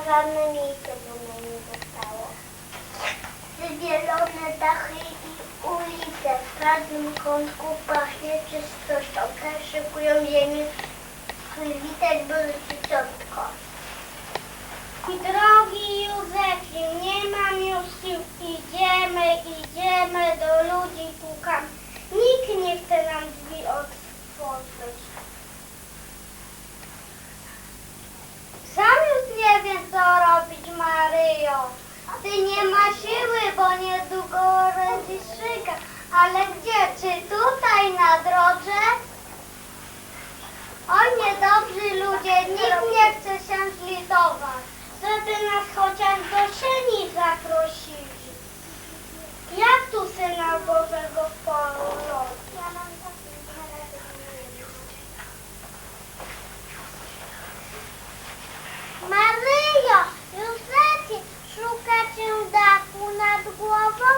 żadne miejsce wolne nie zostało. Wybielone dachy i ulice, w każdym kątku pachnie czystością, szykują ziemię, przywitać były czyciotko. I drogi Józefie, nie mam już sił, idziemy, idziemy, do ludzi pukam. Nikt nie chce nam drzwi otworzyć. Sam już nie wiem, co robić, Maryjo. Ty nie ma siły, bo niedługo rodzi szyga. Ale gdzie? Czy tutaj na drodze? Oj, niedobrzy ludzie, nikt nie chce się zlitować. Żeby nas chociaż do sieni zaprosili. Jak tu Syna Bożego porodzi? Maryjo, Józefie, szukacie dachu nad głową?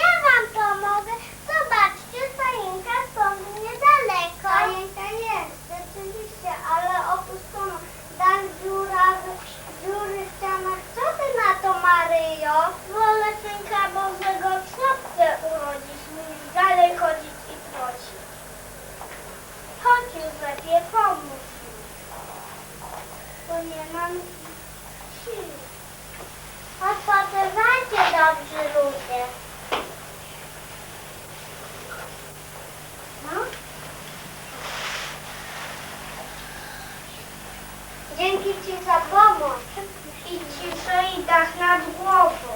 Ja wam pomogę. Zobaczcie, panienka stąd niedaleko. Panienka jest, rzeczywiście, ale opuszczono. Dach dziurawy, dziury w ścianach. Co ty na to, Maryjo? Wolę synka Bożego w szopce urodzić, niż dalej chodzić i prosić. Chodź, Józefie, pomóż mi bo nie mam sił. Odpoczywajcie, dobrzy ludzie. No? Dzięki Ci za pomoc i ciszę i dach nad głową.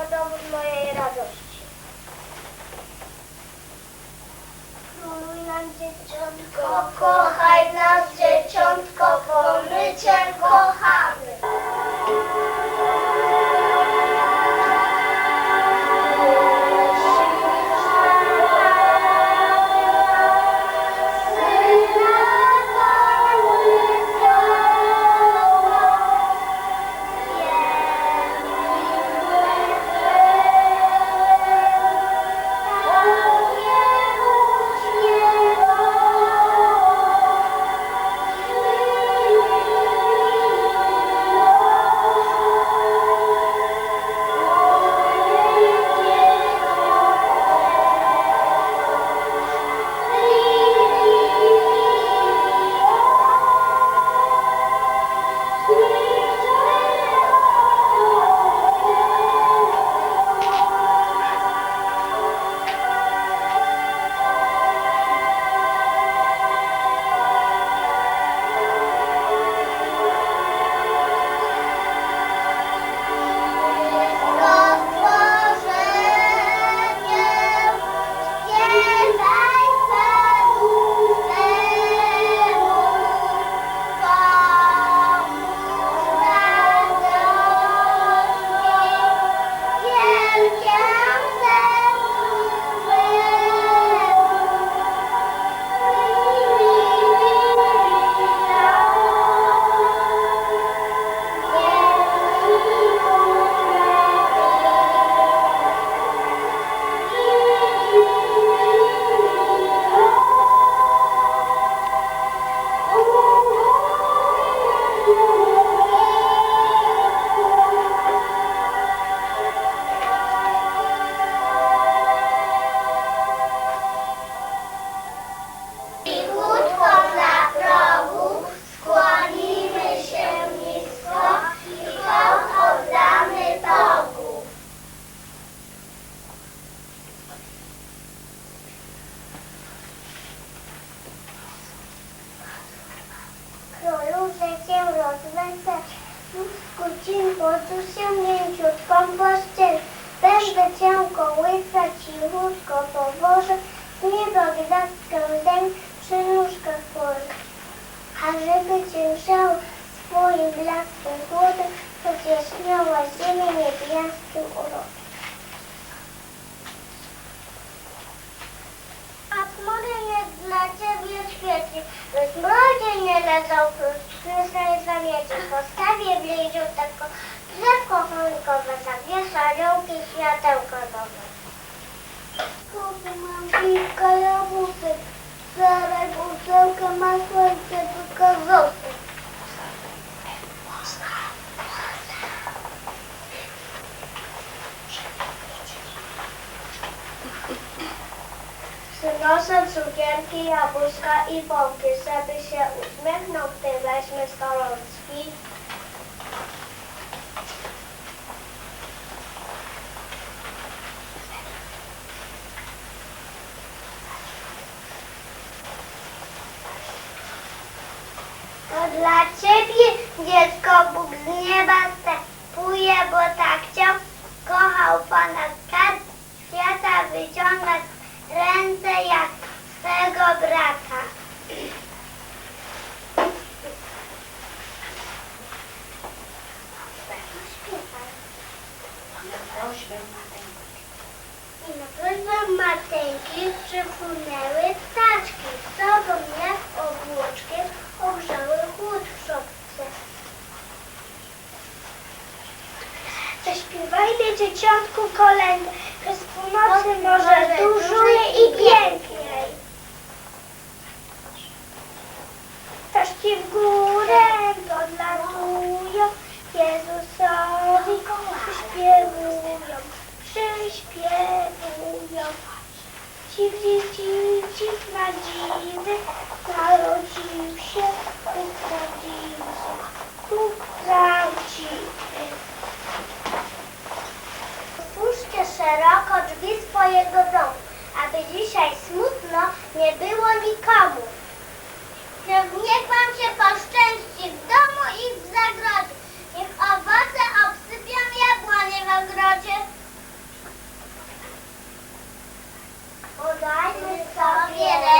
Dowód mojej radości. Króluj nam dzieciątko, kochaj nas dzieciątko, bo my Cię kochamy. I pąki, żeby się uśmiechnął, gdy weźmie stolączki. To dla ciebie, dziecko, Bóg z nieba stępuje, bo tak chciał, kochał ponad kart świata wyciągać ręce jak swego brata. I na prośbę Mateńki przypłynęły ptaczki, sobą jak obłoczkiem ogrzały chłód w szopce. Zaśpiewajmy dzieciątku kolędę, że z północy może dużuje i piękniej. Ptaszki w górę podlatują, śpiewują, przyśpiewują. Dziw, dziw, dziw, dziw narodził się Bóg prawdziwy, Bóg prawdziwy. Otwórzcie szeroko drzwi swojego domu, aby dzisiaj smutno nie było nikomu. Niech wam się poszczęści w domu i w zagrodzie. Niech owoce obsługują jabłonie w ogrodzie. Podajmy sobie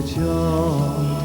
街角。